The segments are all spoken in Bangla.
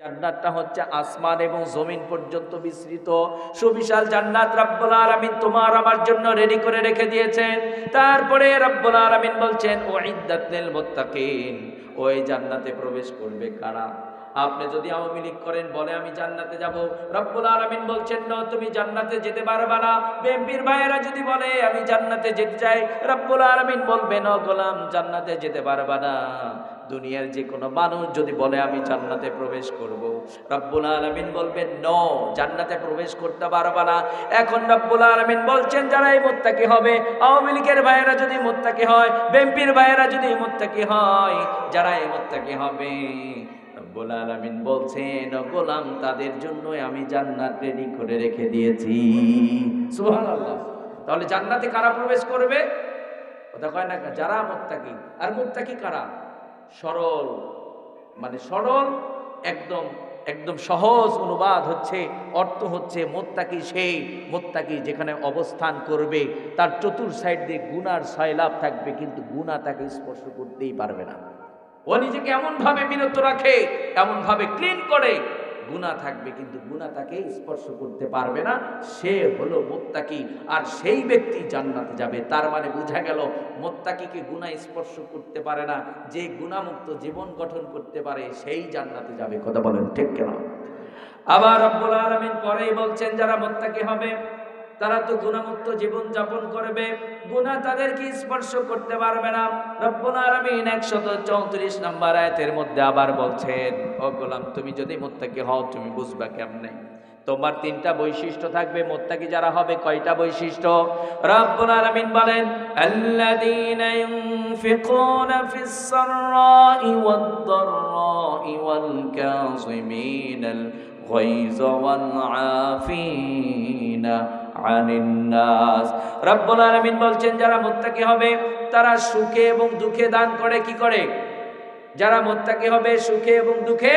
জান্নাতটা হচ্ছে আসমান এবং জমিন পর্যন্ত বিস্তৃত। সুবিশাল জান্নাত রব্বুল আলামিন তোমার আমার জন্য রেডি করে রেখে দিয়েছেন। তারপরে রব্বুল আলামিন বলছেন ও ইদ্দাত লিল মুত্তাকিন। ওই জান্নাতে প্রবেশ করবে কারা? আপনি যদি আওয়ামী লীগ করেন, বলে আমি জান্নাতে যাব। রব্বুল আলামিন বলছেন, না, তুমি জান্নাতে যেতে পারবে না। বিএনপির ভাইয়েরা যদি বলে, আমি জান্নাতে যেতে চাই, রব্বুল আলামিন বলবে ও গোলাম, জান্নাতে যেতে পারবে না। দুনিয়ার যে কোনো মানুষ যদি বলে, আমি জান্নাতে প্রবেশ করব। রব্বুল আলামিন বলবেন, ন, জান্নাতে প্রবেশ করতে পারবে না। এখন রব্বুল আলামিন বলছেন, যারা এই মোত্তাকি হবে, আওয়ামী লীগের ভাইয়েরা যদি মোত্তাকি হয়, বিএনপির ভাইয়েরা যদি মোত্তাকি হয়, যারা এই মোত্তাকি হবে? রব্বুল আলামিন বলছেন গোলাম, তাদের জন্যই আমি জান্নাত রেডি করে রেখে দিয়েছি। সুবহানাল্লাহ। তাহলে জান্নাতে কারা প্রবেশ করবে? কথা কয় না, যারা মুত্তাকি। আর মুত্তাকি কারা? সরল। মানে সরল একদম একদম সহজ অনুবাদ হচ্ছে, অর্থ হচ্ছে মোত্তাকি সেই, মোত্তাকি যেখানে অবস্থান করবে। তার চতুর সাইড দিয়ে গুনার সয়লাভ থাকবে, কিন্তু গুণা তাকে স্পর্শ করতেই পারবে না। ও নিজেকে এমনভাবে বিরত রাখে, এমনভাবে ক্লিন করে গুণা থাকবে, কিন্তু গুণা তাকে স্পর্শ করতে পারবে না। সে হলো মোত্তাকি, আর সেই ব্যক্তি জান্নাতে যাবে। তার মানে বোঝা গেল, মোত্তাকিকে গুণা স্পর্শ করতে পারে না। যে গুণামুক্ত জীবন গঠন করতে পারে, সেই জান্নাতে যাবে। কথা বলেন ঠিক কেন? আবার রব্বুল আলমিন পরেই বলছেন, যারা মোত্তাকি হবে তারা তো গুণামুক্ত জীবন যাপন করবে। গুনাহ তাদেরকে স্পর্শ করতে পারবে না। রব্বুল আলামিন 134 নম্বর আয়াতের মধ্যে আবার বলছেন, ও গোলাম, তুমি যদি মুত্তাকি হও, তুমি বুঝবা কেমনে? তোমার তিনটা বৈশিষ্ট্য থাকবে, মোত্তাকি যারা হবে, কয়টা বৈশিষ্ট্য? রব্বুল বলেন, আল্লাযীনা ফিস সাররাই ওয়াদ দাররাই ওয়াল কাযিমিনাল ওয়াল আফিনা আনিন নাস রব্বুল আলামিন বলছেন, যারা মুত্তাকি হবে, তারা সুখে এবং দুঃখে দান করে, কি করে? যারা মুত্তাকি হবে, সুখে এবং দুঃখে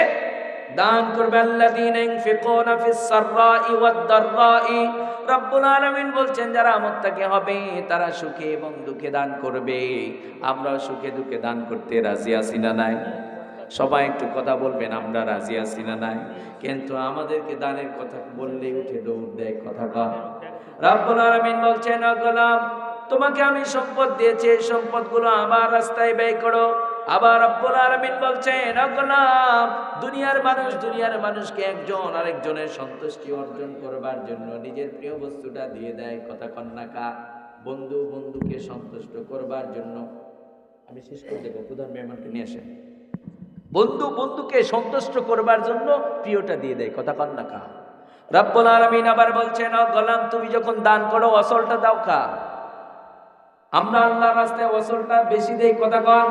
দান করবে। আল্লাযীনা ইনফিকুনা ফিস সাররাই ওয়াদ দাররাই। রব্বুল বলছেন, যারা মুত্তাকি হবে, তারা সুখে এবং দুঃখে দান করবে। আমরা সুখে দুঃখে দান করতে রাজি আছি না নাই? সবাই একটু কথা বলবেন, আমরা রাজি আছি না নাই? কিন্তু আমাদেরকে দানের কথা বললে উঠে দৌড় দেয়, কথা তোমাকে আমি সম্পদ দিয়েছি, এই সম্পদগুলো আমার রাস্তায় ব্যয় করো। আবার রব্বুল আলামিন বলছেন, "ও গোলাম, দুনিয়ার মানুষ দুনিয়ার মানুষকে একজন আরেকজনের সন্তুষ্টি অর্জন করবার জন্য নিজের প্রিয় বস্তুটা দিয়ে দেয়। কথা কন্যাকা, বন্ধু বন্ধুকে সন্তুষ্ট করবার জন্য। আমি শেষ করে দেবো, প্রধান মেহমানকে নিয়ে আসেন। বন্ধু বন্ধুকে সন্তুষ্ট করবার জন্য প্রিয়টা দিয়ে দেয়, কথা কন্যা কা রব্বুল আলমিন আবার বলছেন, "ও গোলাম, তুমি যখন দান করো অসলটা দাও খা আমরা আল্লাহর রাস্তায় অসলটা বেশি দেই, কথা কন।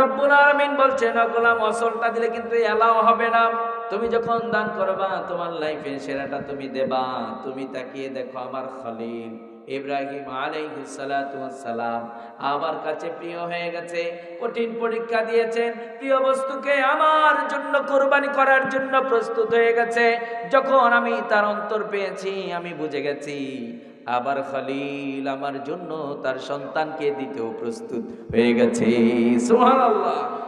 রব্বুল আলমিন বলছেন, "ও গোলাম অসলটা দিলে কিন্তু এলাও হবে না। তুমি যখন দান করবা, তোমার লাইফে সেরাটা তুমি দেবা। তুমি তাকিয়ে দেখো আমার খলিল। ইব্রাহিম সালাম আমার কাছে প্রিয় হয়ে গেছে, কঠিন পরীক্ষা দিয়েছেন, প্রিয় বস্তুকে আমার জন্য কোরবানি করার জন্য প্রস্তুত হয়ে গেছে। যখন আমি তার অন্তর পেয়েছি, আমি বুঝে গেছি আবার খলিল আমার জন্য তার সন্তানকে দিতেও প্রস্তুত হয়ে গেছে।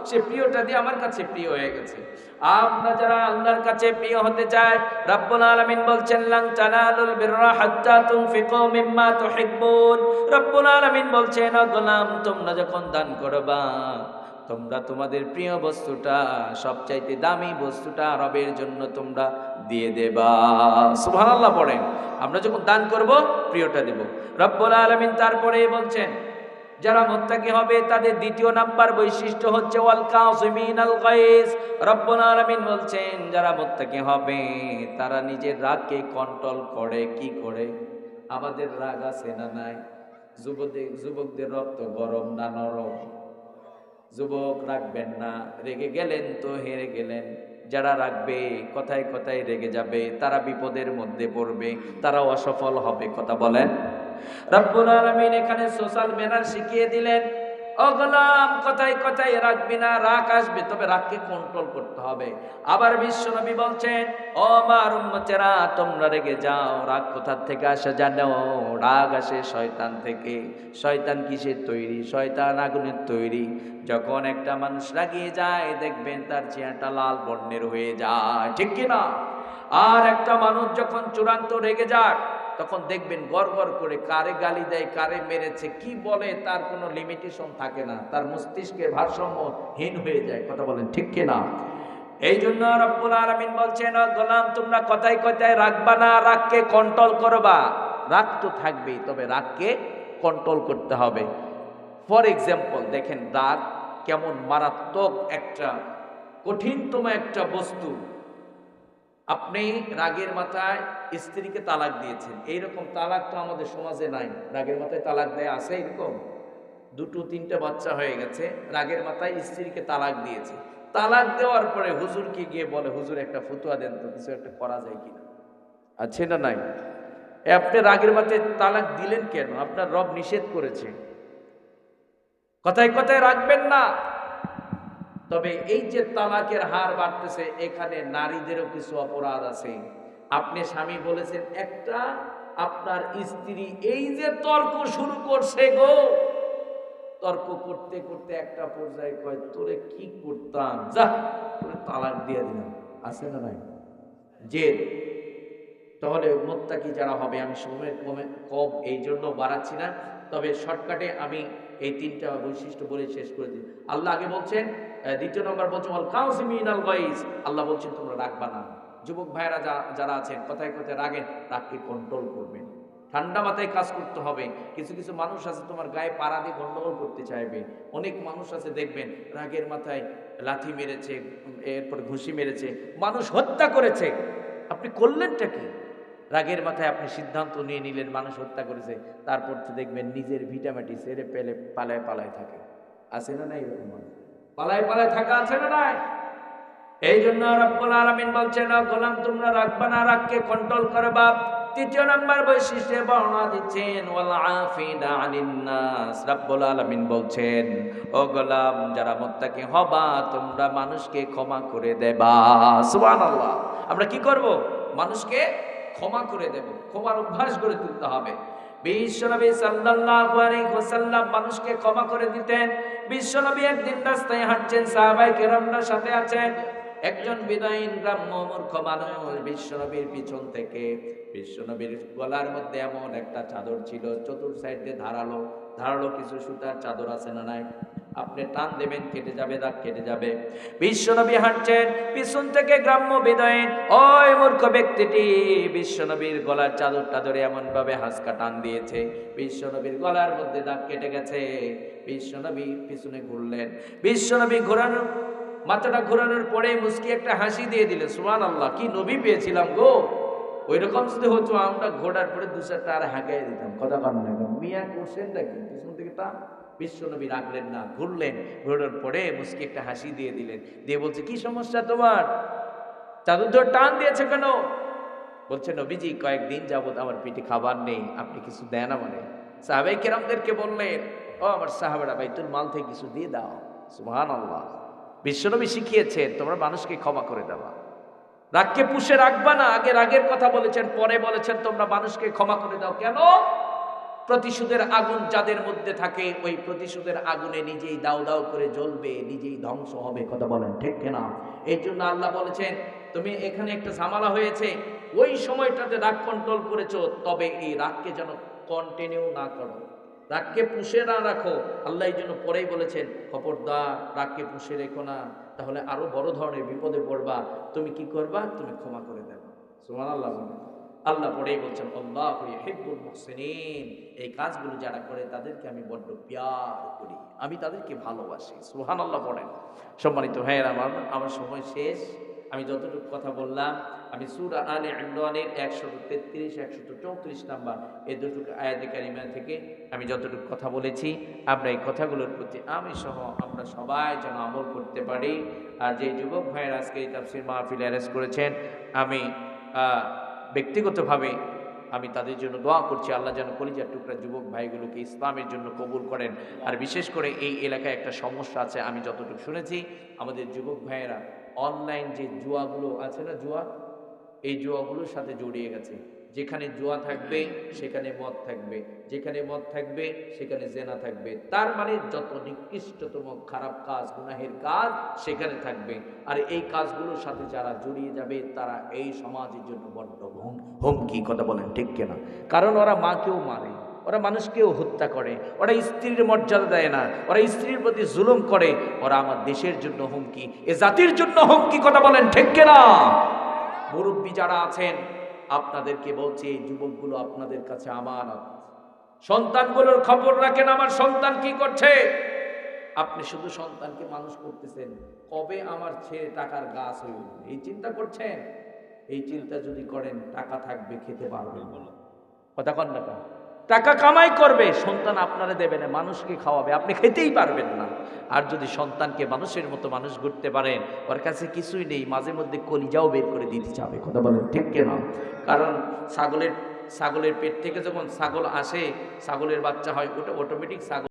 সে প্রিয়টা দিয়ে আমার কাছে প্রিয় হয়ে গেছে। আপনারা যারা আল্লাহর কাছে প্রিয় হতে চায় রাব্বুল আলামিন বলছেন লান তানালুল বিররা হাত্তা তুনফিকু মিম্মা তুহিব্বুন। রব্বুল বলছেন গোলাম তোমরা যখন দান করবা তোমরা তোমাদের প্রিয় বস্তুটা, সবচাইতে দামি বস্তুটা রবের জন্য তোমরা দিয়ে দেবা। সুবহানাল্লাহ পড়েন। আমরা যখন দান করব, প্রিয়টা দেব। রব্বুল আলমিন তারপরে বলছেন, যারা মুত্তাকি হবে, তাদের দ্বিতীয় নাম্বার বৈশিষ্ট্য হচ্ছে আল বলছেন, যারা মুত্তাকি হবে, তারা নিজের রাগকে কন্ট্রোল করে, কি করে? আমাদের রাগ আছে না নাই? যুবকদের যুবকদের রক্ত গরম না নরম? যুবক রাখবেন না। রেগে গেলেন তো হেরে গেলেন। যারা রাখবে, কথায় কথায় রেগে যাবে, তারা বিপদের মধ্যে পড়বে তারা অসফল হবে, কথা বলেন। রব্বুল আলমিন এখানে সোশ্যাল ম্যানার শিখিয়ে দিলেন। অগলাম, কথায় কথায় রাখবি না, রাগ আসবে, তবে রাগকে কন্ট্রোল করতে হবে। আবার বিশ্বনবী বলছেন, ও আমার উম্মতেরা, তোমরা রেগে যাও, রাগ কোথার থেকে আসা জানো? রাগ আসে শয়তান থেকে। শয়তান কিসের তৈরি? শয়তান আগুনের তৈরি। যখন একটা মানুষ রাগিয়ে যায়, দেখবেন তার চেহারাটা লাল বর্ণের হয়ে যায়। ঠিক কি না আর একটা মানুষ যখন চূড়ান্ত রেগে যায় তখন দেখবেন গড় করে কারে গালি দেয়, কারে মেরেছে, কি বলে তার কোনো লিমিটেশন থাকে না। তার মস্তিষ্কের ভারসাম্য হীন হয়ে যায়, কথা বলেন ঠিক কি না? এই জন্য রব্বুল আলামিন বলছেন, "ও গোলাম, তোমরা কথায় কথায় রাখবা না, রাগকে কন্ট্রোল করবা। রাগ তো থাকবেই, তবে রাগকে কন্ট্রোল করতে হবে। ফর এক্সাম্পল দেখেন রাগ কেমন মারাত্মক একটা, কঠিনতম একটা বস্তু। আপনি রাগের মাথায় স্ত্রীকে তালাক দিয়েছেন। এইরকম তালাক তো আমাদের সমাজে নাই। রাগের মাথায় তালাক দেয় আছে এরকম দুটো, তিনটা বাচ্চা হয়ে গেছে, রাগের মাথায় স্ত্রীকে তালাক দিয়েছে। তালাক দেওয়ার পরে হুজুরকে গিয়ে বলে, হুজুর, একটা ফতুয়া দেন তো, কিছু একটা করা যায় কিনা? আছে না নাই? আপনি রাগের মাথায় তালাক দিলেন কেন? আপনার রব নিষেধ করেছে। কথায় কথায় রাখবেন না। তবে এই যে তালাকের হার বাড়তেছে, এখানে নারীদেরও কিছু অপরাধ আছে। আপনি স্বামী বলেছেন, একটা আপনার স্ত্রী এই যে তর্ক শুরু করছে গো, তর্ক করতে করতে একটা পর্যায়ে কয়, তোরে কি করতাম? যা, তোরে তালাক দিয়ে দিলাম। আছে না নাই? জেদ তাহলে মোত্তাকি যারা হবে, আমি সময়ের কমে, কম এই জন্য বাড়াচ্ছি না। তবে শর্টকাটে আমি এই তিনটা বৈশিষ্ট্য বলে শেষ করে দিই। আল্লাহ আগে বলছেন দ্বিতীয় নম্বর কাউসিমিন আল গাইস আল্লাহ বলছেন, তোমরা রাখবা না। যুবক ভাইরা যারা আছেন, কথায় কথায় রাগেন, রাগকে কন্ট্রোল করবেন। ঠান্ডা মাথায় কাজ করতে হবে। কিছু কিছু মানুষ আছে, তোমার গায়ে পাড়া দিয়ে গন্ডগোল করতে চাইবে। অনেক মানুষ আছে, দেখবেন, রাগের মাথায় লাথি মেরেছে, এরপর ঘুষি মেরেছে, মানুষ হত্যা করেছে। আপনি করলেনটা কি? রাগের মাথায় আপনি সিদ্ধান্ত নিয়ে নিলেন, মানুষ হত্যা করেছে। তারপর তো দেখবেন, নিজের ভিটামাটি সেরে পেলে, পালায় পালায় থাকে। আছে না নাই এরকম মানুষ? পালায় পালায় থাকা আছে না নাই? এই জন্য রব্বুল আলামিন বলছেন, "ও গোলাম, তোমরা রাখবা না রাগকে কন্ট্রোল করবা। তৃতীয় নাম্বার বৈশিষ্ট্যে বর্ণনা দিচ্ছেন, ওয়াল আফিনা আনিন রব্বুল আলামিন বলছেন, ও গোলাম, যারা মুত্তাকি হবা, তোমরা মানুষকে ক্ষমা করে দেবা। সুবহানাল্লাহ। আমরা কি করব? মানুষকে ক্ষমা করে দেব। ক্ষমার অভ্যাস গড়ে তুলতে হবে। বিশ্বনবী সাল্লাল্লাহু আলাইহি মানুষকে ক্ষমা করে দিতেন। বিশ্বনবী একদিন রাস্তায় হাঁটছেন সাহাবায়ে কেরামরা সাথে আছেন। একজন বিদায়ীন গ্রাম্য মূর্খ মানুষ বিশ্বনবীর পিছন থেকে। বিশ্বনবীর গলার মধ্যে এমন একটা চাদর ছিল, চতুর সাইডে ধারালো ধারালো কিছু সুতার চাদর আছে না নাই? আপনি টান দেবেন, কেটে যাবে দাগ কেটে যাবে। বিশ্বনবী হাঁটছেন, পিছন থেকে গ্রাম্য বিদায়ীন, ওই মূর্খ ব্যক্তিটি বিশ্বনবীর গলার চাদরটা ধরে এমন ভাবে হাসকা টান দিয়েছে। বিশ্বনবীর গলার মধ্যে দাগ কেটে গেছে। বিশ্বনবী পিছনে ঘুরলেন। বিশ্বনবী ঘোরানোর মাথাটা ঘোরানোর পরে মুস্কি একটা হাসি দিয়ে দিলে সুমান আল্লাহ কি নবী পেয়েছিলাম গো। ওই রকম যদি হতো আমরা ঘোড়ার পরে দু চারটা আর হাঁকাই দিতাম। কথা না মিয়া করছেন নাকি পিছন থেকে টান। বিশ্বনবী রাখলেন না ঘুরলেন ঘোরার পরে মুস্কি একটা হাসি দিয়ে দিলেন। দিয়ে বলছে, কি সমস্যা তোমার? চাদর ধরে টান দিয়েছে কেন? বলছে, নবীজি, কয়েকদিন যাবত আমার পেটে খাবার নেই, আপনি কিছু দেন আমারে। সাহাবাই কেরামদেরকে বললেন, ও আমার সাহাবারা, বাইতুল মাল থেকে কিছু দিয়ে দাও। সুহান আল্লাহ বিশ্বনবী শিখিয়েছেন, তোমরা মানুষকে ক্ষমা করে দেওয়া রাগকে পুষে রাখবা না, আগে রাগের কথা বলেছেন, পরে বলেছেন, তোমরা মানুষকে ক্ষমা করে দাও। কেন? প্রতিশোধের আগুন যাদের মধ্যে থাকে, ওই প্রতিশোধের আগুনে নিজেই দাও দাও করে জ্বলবে, নিজেই ধ্বংস হবে, কথা বলেন, ঠিক কিনা? এই জন্য আল্লাহ বলেছেন, তুমি এখানে একটা ঝামেলা হয়েছে, ওই সময়টাতে রাগ কন্ট্রোল করেছ, তবে এই রাগকে যেন কন্টিনিউ না করো। রাগকে পুষে না রাখো। আল্লাহ এই জন্য পরেই বলেছেন, খবরদার, রাগকে পুষে রেখো না, তাহলে আরও বড় ধরনের বিপদে পড়বা। তুমি কি করবা? তুমি ক্ষমা করে দেবা। সুমান আল্লাহ আল্লাহ পরেই বলছেন, আল্লাহ এই কাজগুলো যারা করে, তাদেরকে আমি বড্ড প্যার করি। আমি তাদেরকে ভালোবাসি। সুহান আল্লাহ পড়েন সম্মানিত ভাইয়ের, আমার আমার সময় শেষ। আমি যতটুকু কথা বললাম, আমি সুরা আলে ইমরানের একশত তেত্রিশ একশত চৌত্রিশ নাম্বার এই দুটুকু আয়াতে কারিমা থেকে আমি যতটুকু কথা বলেছি, আমরা এই কথাগুলোর প্রতি আমি সহ আমরা সবাই যেন আমল করতে পারি। আর যে যুবক ভাইয়ের আজকে এই তাফসির মাহফিল অ্যারেস্ট করেছেন, আমি ব্যক্তিগতভাবে আমি তাদের জন্য দোয়া করছি, আল্লাহ যেন কলিজার টুকরা যুবক ভাইগুলোকে ইসলামের জন্য কবুল করেন। আর বিশেষ করে এই এলাকায় একটা সমস্যা আছে, আমি যতটুকু শুনেছি, আমাদের যুবক ভাইয়েরা অনলাইন যে জুয়াগুলো, আছে না জুয়া? এই জুয়াগুলোর সাথে জড়িয়ে গেছে। যেখানে জুয়া থাকবে, সেখানে মদ থাকবে। যেখানে মদ থাকবে, সেখানে জেনা থাকবে। তার মানে যত নিকৃষ্টতম খারাপ কাজ, গুনাহের কাজ সেখানে থাকবে। আর এই কাজগুলোর সাথে যারা জড়িয়ে যাবে, তারা এই সমাজের জন্য বড্ড হুম- হুমকি। কথা বলেন ঠিক কিনা? কারণ ওরা মাকেও মারে, ওরা মানুষকেও হত্যা করে, ওরা স্ত্রীর মর্যাদা দেয় না, ওরা স্ত্রীর প্রতি জুলুম করে। ওরা আমার দেশের জন্য হুমকি, এ জাতির জন্য হুমকি। কথা বলেন ঠিক কিনা? মুরব্বী যারা আছেন আপনাদেরকে বলছে, এই যুবকগুলো আপনাদের কাছে আমার সন্তানগুলোর খবর রাখেন, আমার সন্তান কি করছে? আপনি শুধু সন্তানকে মানুষ করতেছেন, কবে আমার ছেলে টাকার গাছ হইল? এই চিন্তা করছেন? এই চিন্তা যদি করেন, টাকা থাকবে, খেতে পারবেন বলো। কথা কন না? টাকা কামাই করবে, সন্তান আপনারা দেবে না, মানুষকে খাওয়াবে, আপনি খেতেই পারবেন না। আর যদি সন্তানকে মানুষের মতো মানুষ ঘুরতে পারেন, ওর কাছে কিছুই নেই, মাঝে মধ্যে কলিজাও বের করে দিতে যাবে কথা বলেন ঠিক কেন? কারণ ছাগলের ছাগলের পেট থেকে যখন ছাগল আসে, ছাগলের বাচ্চা হয়, ওটা অটোমেটিক ছাগল